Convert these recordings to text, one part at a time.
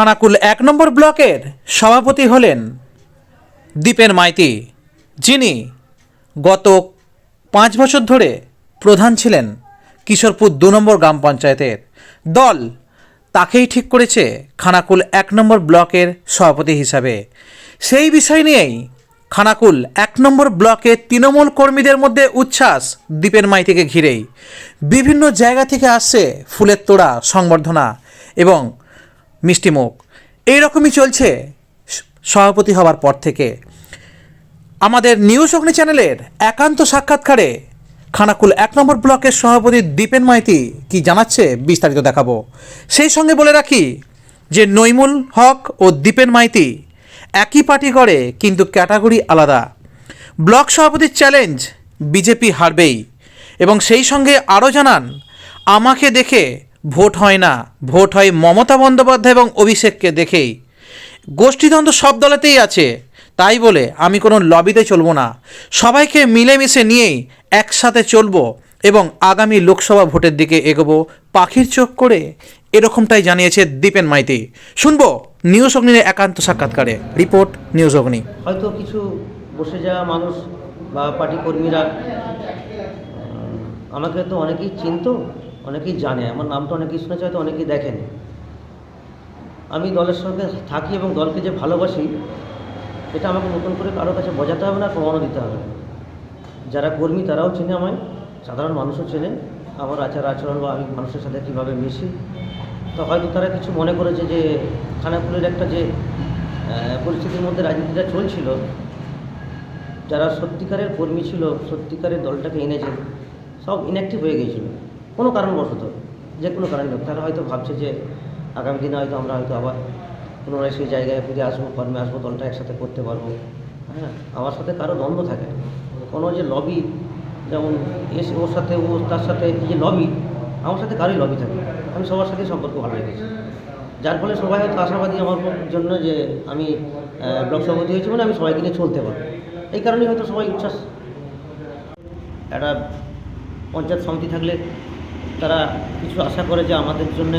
খানাকুল এক নম্বর ব্লকের সভাপতি হলেন দীপেন মাইতি, যিনি গত পাঁচ বছর ধরে প্রধান ছিলেন কিশোরপুর দু নম্বর গ্রাম পঞ্চায়েতের। দল তাকেই ঠিক করেছে খানাকুল এক নম্বর ব্লকের সভাপতি হিসাবে। সেই বিষয় নিয়েই খানাকুল এক নম্বর ব্লকে তৃণমূল কর্মীদের মধ্যে উচ্ছ্বাস দীপেন মাইতিকে ঘিরেই। বিভিন্ন জায়গা থেকে আসছে ফুলের তোড়া, সংবর্ধনা এবং মিষ্টিমুখ এইরকমই চলছে। সভাপতি হওয়ার পর থেকে। আমাদের নিউজ অগ্নি চ্যানেলের একান্ত সাক্ষাৎকারে খানাকুল এক নম্বর ব্লকের সভাপতি দীপেন মাইতি কি জানাচ্ছে বিস্তারিত দেখাবো। সেই সঙ্গে বলে রাখি যে নৈমুল হক ও দীপেন মাইতি একই পার্টি করে কিন্তু ক্যাটাগরি আলাদা। ব্লক সভাপতির চ্যালেঞ্জ বিজেপি হারবেই এবং সেই সঙ্গে আরও জানান, আমাকে দেখে ভোট হয় না। ভোট হয় মমতা বন্দ্যোপাধ্যায় এবং অভিষেককে দেখেই। গোষ্ঠীদ্বন্দ্ব সব দলেতেই আছে। তাই বলে আমি কোনো লবিতে চলবো না। সবাইকে মিলেমিশে নিয়েই একসাথে চলবো এবং আগামী লোকসভা ভোটের দিকে এগোবো পাখির চোখ করে, এরকমটাই জানিয়েছে দীপেন মাইতি। শুনব নিউজ অগ্নির একান্ত সাক্ষাৎকারে। রিপোর্ট, নিউজ অগ্নি। হয়তো কিছু বসে যাওয়া মানুষ বা পার্টি কর্মীরা আমাকে তো অনেকেই চিনতো। অনেকেই জানে, আমার নামটা অনেকেই শুনেছে, হয়তো অনেকেই দেখেনি। আমি দলের সঙ্গে থাকি এবং দলকে যে ভালোবাসি এটা আমাকে নতুন করে কারোর কাছে বোঝাতে হবে না, প্রমাণও দিতে হবে। যারা কর্মী, তারাও চেনে আমায়, সাধারণ মানুষও চেনে, আমার আচার আচরণ বা আমি মানুষের সাথে কীভাবে মিশি। তো হয়তো তারা কিছু মনে করেছে যে খানাকুলের একটা যে পরিস্থিতির মধ্যে রাজনীতিটা চলছিল, যারা সত্যিকারের কর্মী ছিল, সত্যিকারের দলটাকে এনেছে, সব ইনঅ্যাক্টিভ হয়ে গিয়েছিল। কোনো কারণবশত, যে কোনো কারণে হোক, তারা হয়তো ভাবছে যে আগামী দিনে হয়তো আমরা হয়তো আবার পুনরায় সেই জায়গায় ফিরে আসব, কর্মে আসব, দলটা একসাথে করতে পারব। হ্যাঁ আমার সাথে কারও দ্বন্দ্ব থাকে কোনো যে লবি যেমন এস, ওর সাথে, ও তার সাথে যে লবি আমার সাথে কারোই লবি থাকে আমি সবার সাথে সম্পর্ক ভালো রেখেছি। যার ফলে সবাই হয়তো আশাবাদী আমার জন্য যে আমি ব্লক সভাপতি হয়েছি মানে আমি সবাইকে নিয়ে চলতে পারব। এই কারণেই হয়তো সবাই উচ্ছ্বাস। একটা পঞ্চায়েত সমিতি থাকলে তারা কিছু আশা করে যে আমাদের জন্য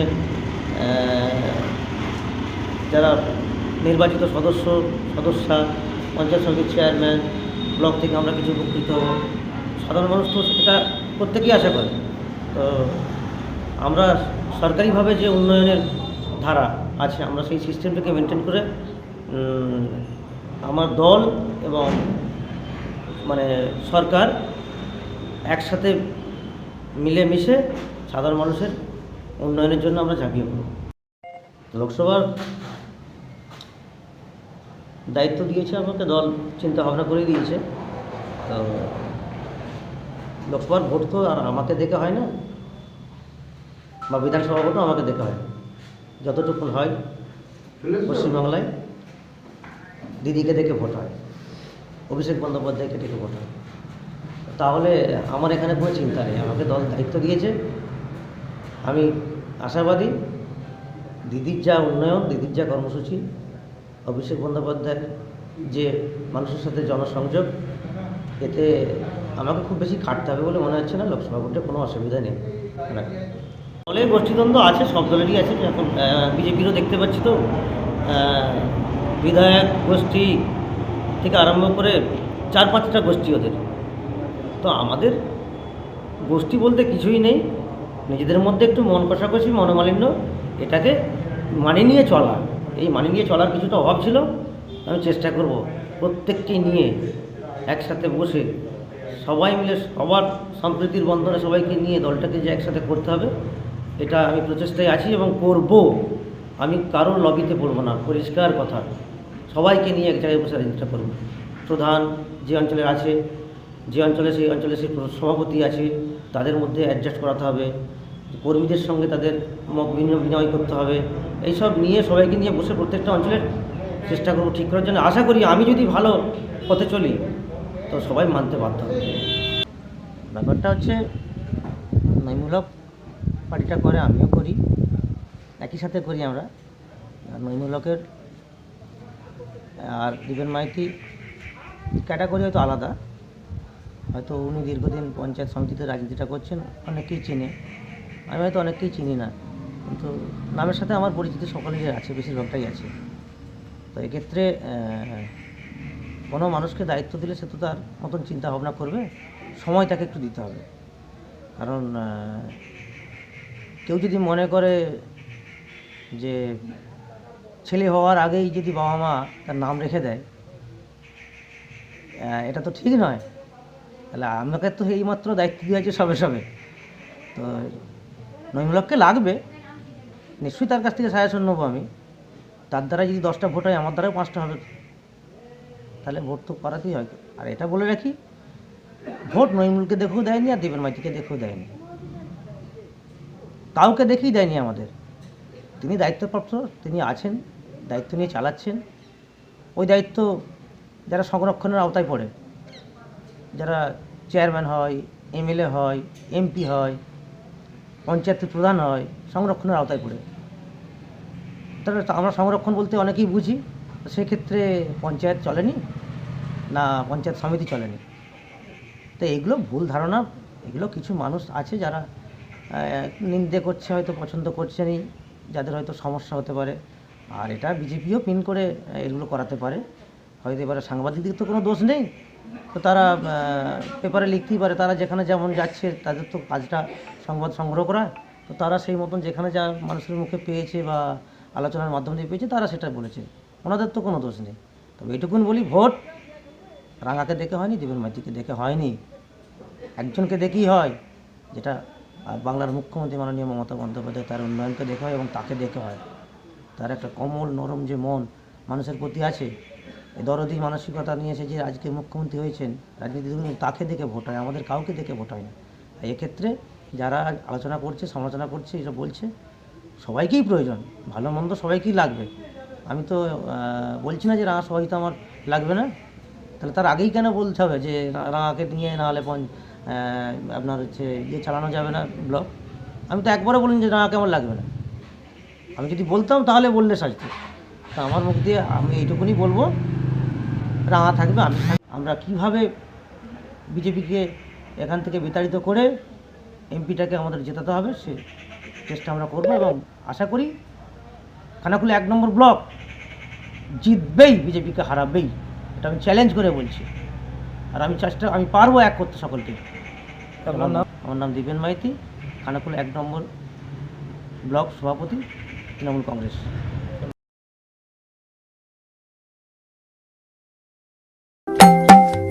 যারা নির্বাচিত সদস্য, সদস্যা, পঞ্চায়েত সমিতির চেয়ারম্যান ব্লক থেকে আমরা কিছু উপকৃত হব। সাধারণ মানুষ তো সেটা প্রত্যেকেই আশা করে। তো আমরা সরকারিভাবে যে উন্নয়নের ধারা আছে, আমরা সেই সিস্টেমটাকে মেনটেন করে আমার দল এবং মানে সরকার একসাথে মিলেমিশে সাধারণ মানুষের উন্নয়নের জন্য আমরা ঝাঁপিয়ে পড়ব। লোকসভার দায়িত্ব দিয়েছে আমাকে, দল চিন্তা ভাবনা করে দিয়েছে। তো লোকসভার ভোট তো আর আমাকে দেখে হয় না, বা বিধানসভা ভোটও আমাকে দেখে হয় যতটুকু হয় পশ্চিমবাংলায় দিদিকে দেখে ভোট হয়, অভিষেক বন্দ্যোপাধ্যায়কে দেখে ভোট হয়। তাহলে আমার এখানে কোনো চিন্তা নেই, আমাকে দল দায়িত্ব দিয়েছে। আমি আশাবাদী, দিদির যা উন্নয়ন, দিদির যা কর্মসূচি, অভিষেক বন্দ্যোপাধ্যায়ের যে মানুষের সাথে জনসংযোগ, এতে আমাকে খুব বেশি খাটতে হবে বলে মনে হচ্ছে না, লোকসভা ভোটে কোনো অসুবিধা নেই। দলের গোষ্ঠীদ্বন্দ্ব আছে, সব দলেরই আছে, এখন বিজেপিরও দেখতে পাচ্ছি তো বিধায়ক গোষ্ঠী থেকে আরম্ভ করে চার পাঁচটা গোষ্ঠী ওদের। তো আমাদের গোষ্ঠী বলতে কিছুই নেই। নিজেদের মধ্যে একটু মন কষাকষি, মনোমালিন্য, এটাকে মানিয়ে নিয়ে চলা। এই মানিয়ে নিয়ে চলার কিছুটা অভাব ছিল, আমি চেষ্টা করব প্রত্যেককে নিয়ে একসাথে বসে সবাই মিলে সবার সম্প্রীতির বন্ধনে সবাইকে নিয়ে দলটাকে যে একসাথে করতে হবে, এটা আমি প্রচেষ্টায় আছি এবং করব। আমি কারোর লবিতে পড়ব না, পরিষ্কার কথা। সবাইকে নিয়ে এক জায়গায় বসে রাজনীতিটা করব। প্রধান যে অঞ্চলের আছে যে অঞ্চলে সেই অঞ্চলে সেই সভাপতি আছে, তাদের মধ্যে অ্যাডজাস্ট করাতে হবে। কর্মীদের সঙ্গে তাদের বিনিময় বিনিময় করতে হবে। এইসব নিয়ে সবাইকে নিয়ে বসে প্রত্যেকটা অঞ্চলের চেষ্টা করব ঠিক করার জন্য। আশা করি আমি যদি ভালো পথে চলি, তো সবাই মানতে বাধ্য হবে। ব্যাপারটা হচ্ছে নৈমূলক পার্টিটা করে, আমিও করি। একই সাথে করি আমরা। নৈমূলকের আর দীপেন মাইতি ক্যাটাগরি হয়তো আলাদা। হয়তো উনি দীর্ঘদিন পঞ্চায়েত সমিতিতে রাজনীতিটা করছেন, অনেকেই চেনে। আমি হয়তো অনেককেই চিনি না, কিন্তু নামের সাথে আমার পরিচিতি সকলেরই আছে, বেশিরভাগটাই আছে। তো এক্ষেত্রে কোনো মানুষকে দায়িত্ব দিলে সে তো তার মতন চিন্তা ভাবনা করবে, সময় তাকে একটু দিতে হবে। কারণ কেউ যদি মনে করে যে ছেলে হওয়ার আগেই যদি বাবা মা তার নাম রেখে দেয় এটা তো ঠিক নয়। তাহলে আমাকে তো এইমাত্র দায়িত্ব দেওয়া হয়েছে সবে সবে। তো নৈমূলককে লাগবে। নিশ্চয়ই তার কাছ থেকে সাজেশন নেব আমি। তার দ্বারা যদি দশটা ভোট হয়, আমার দ্বারাও পাঁচটা হবে। তাহলে ভোট তো করাতেই হয়। আর এটা বলে রাখি, ভোট নৈমুলকে দেখেও দেয়নি আর দেবেন মাইতিকে দেখেও দেয়নি। কাউকে দেখেই দেয়নি আমাদের। তিনি দায়িত্বপ্রাপ্ত, তিনি আছেন, দায়িত্ব নিয়ে চালাচ্ছেন। ওই দায়িত্ব যারা সংরক্ষণের আওতায় পড়ে। যারা চেয়ারম্যান হয় এমএলএ হয় এমপি হয় পঞ্চায়েতের প্রধান হয়, সংরক্ষণের আওতায় পড়ে। তাহলে আমরা সংরক্ষণ বলতে অনেকেই বুঝি সেক্ষেত্রে পঞ্চায়েত চলেনি না পঞ্চায়েত সমিতি চলেনি। তো এগুলো ভুল ধারণা, এগুলো কিছু মানুষ আছে যারা নিন্দে করছে, হয়তো পছন্দ করছে করছেনই যাদের হয়তো সমস্যা হতে পারে। আর এটা বিজেপিও পিন করে এগুলো করাতে পারে। হয়তো এবারে সাংবাদিকদের তো কোনো দোষ নেই তো তারা পেপারে লিখতেই পারে, তারা যেখানে যেমন যাচ্ছে, তাদের তো কাজটা সংবাদ সংগ্রহ করা তো তারা সেই মতন যেখানে যা মানুষের মুখে পেয়েছে বা আলোচনার মাধ্যম দিয়ে পেয়েছে, তারা সেটা বলেছে। ওনাদের তো কোনো দোষ নেই। তবে এটুকুন বলি, ভোট রাঙাকে দেখে হয়নি, দেবেন মাইতিকে দেখে হয়নি। একজনকে দেখেই হয়, যেটা বাংলার মুখ্যমন্ত্রী মাননীয় মমতা বন্দ্যোপাধ্যায় তার উন্নয়নকে দেখে হয় এবং তাকে দেখে হয়। তার একটা কমল, নরম যে মন মানুষের প্রতি আছে দরদি মানসিকতা নিয়ে এসে যে আজকে মুখ্যমন্ত্রী হয়েছেন রাজনীতি তাকে দেখে ভোট হয়, আমাদের কাউকে দেখে ভোট হয় না। এক্ষেত্রে যারা আলোচনা করছে, সমালোচনা করছে, এসব বলছে, সবাইকেই প্রয়োজন, ভালো মন্দ সবাইকেই লাগবে। আমি তো বলছি না যে রাঙা সবাই তো আমার লাগবে না। তাহলে তার আগেই কেন বলতে হবে যে রাঙাকে নিয়ে না হলে পঞ্চ আপনার হচ্ছে ইয়ে চালানো যাবে না ব্লক? আমি তো একবারও বলিনি যে রাঙাকে আমার লাগবে না। আমি যদি বলতাম তাহলে বললে সাজতো তা আমার মুখ দিয়ে আমি এইটুকুনি বলব রাঙা থাকবে আমি আমরা কীভাবে বিজেপিকে এখান থেকে বিতাড়িত করে এমপিটাকে আমাদের জেতাতে হবে সে চেষ্টা আমরা করব এবং আশা করি খানাকুলে এক নম্বর ব্লক জিতবেই বিজেপিকে হারাবেই। এটা আমি চ্যালেঞ্জ করে বলছি। আর আমি চেষ্টা আমি পারব এক করতে সকলকে। আমার নাম? আমার নাম দীপেন মাইতি খানাকুল এক নম্বর ব্লক সভাপতি তৃণমূল কংগ্রেস।